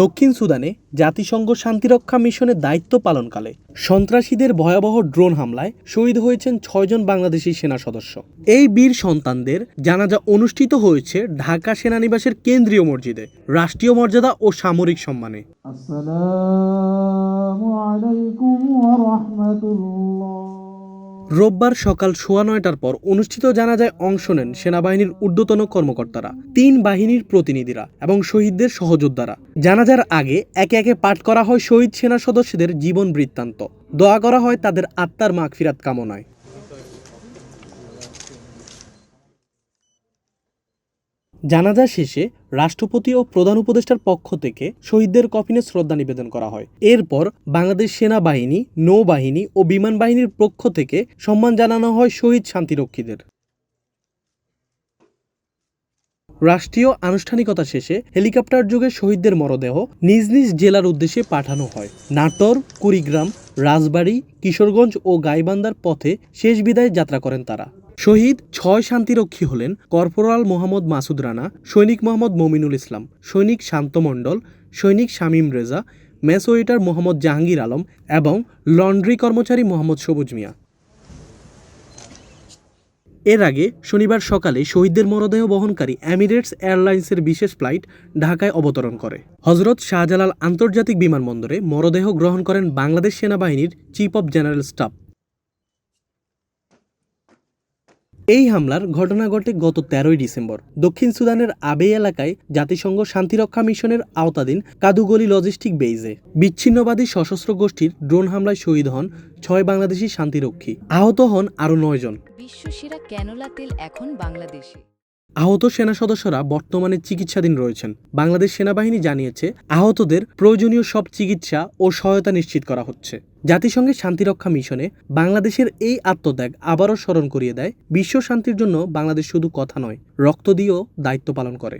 দক্ষিণ সুদানে জাতিসংঘ শান্তিরক্ষা মিশনের দায়িত্ব পালনকালে সন্ত্রাসীদের ভয়াবহ ড্রোন হামলায় শহীদ হয়েছেন ছয়জন বাংলাদেশি সেনা সদস্য। এই বীর সন্তানদের জানাজা অনুষ্ঠিত হয়েছে ঢাকা সেনানিবাসের কেন্দ্রীয় মসজিদে রাষ্ট্রীয় মর্যাদা ও সামরিক সম্মানে। আসসালামু আলাইকুম ওয়া রোববার সকাল সোয়া নয়টার পর অনুষ্ঠিত জানাজায় অংশ নেন সেনাবাহিনীর ঊর্ধ্বতন কর্মকর্তারা, তিন বাহিনীর প্রতিনিধিরা এবং শহীদদের সহযোদ্ধারা। জানাজার আগে একে একে পাঠ করা হয় শহীদ সেনা সদস্যদের জীবন বৃত্তান্ত। দোয়া করা হয় তাদের আত্মার মাগফিরাত কামনায়। জানাজা শেষে রাষ্ট্রপতি ও প্রধান উপদেষ্টার পক্ষ থেকে শহীদদের কফিনে শ্রদ্ধা নিবেদন করা হয়। এরপর বাংলাদেশ সেনাবাহিনী, নৌবাহিনী ও বিমান বাহিনীর পক্ষ থেকে সম্মান জানানো হয় শহীদ শান্তিরক্ষীদের। রাষ্ট্রীয় আনুষ্ঠানিকতা শেষে হেলিকপ্টার যোগে শহীদদের মরদেহ নিজ নিজ জেলার উদ্দেশ্যে পাঠানো হয়। নাটোর, কুড়িগ্রাম, রাজবাড়ী, কিশোরগঞ্জ ও গাইবান্ধার পথে শেষ বিদায় যাত্রা করেন তারা। শহীদ ছয় শান্তিরক্ষী হলেন কর্পোরাল মোহাম্মদ মাসুদ রানা, সৈনিক মোহাম্মদ মমিনুল ইসলাম, সৈনিক শান্ত মণ্ডল, সৈনিক শামীম রেজা মেসোয়েটার মোহাম্মদ জাহাঙ্গীর আলম এবং লন্ড্রি কর্মচারী মোহাম্মদ সবুজ মিয়া। এর আগে শনিবার সকালে শহীদদের মরদেহ বহনকারী এমিরেটস এয়ারলাইন্সের বিশেষ ফ্লাইট ঢাকায় অবতরণ করে। হজরত শাহজালাল আন্তর্জাতিক বিমানবন্দরে মরদেহ গ্রহণ করেন বাংলাদেশ সেনাবাহিনীর চিফ অব জেনারেল স্টাফ। এই হামলার ঘটনা ঘটে গত তেরোই ডিসেম্বর। দক্ষিণ সুদানের আবে এলাকায় জাতিসংঘ শান্তিরক্ষা মিশনের আওতাধীন কাদুগলি লজিস্টিক বেইজে বিচ্ছিন্নবাদী সশস্ত্র গোষ্ঠীর ড্রোন হামলায় শহীদ হন ছয় বাংলাদেশি শান্তিরক্ষী। আহত হন আরও নয়জন। বিশ্বসেরা ক্যানোলা তেল এখন বাংলাদেশে। আহত সেনা সদস্যরা বর্তমানে চিকিৎসাধীন রয়েছেন। বাংলাদেশ সেনাবাহিনী জানিয়েছে, আহতদের প্রয়োজনীয় সব চিকিৎসা ও সহায়তা নিশ্চিত করা হচ্ছে। জাতিসংঘের শান্তিরক্ষা মিশনে বাংলাদেশের এই আত্মত্যাগ আবারও স্মরণ করিয়ে দেয়, বিশ্ব শান্তির জন্য বাংলাদেশ শুধু কথা নয়, রক্ত দিয়েও দায়িত্ব পালন করে।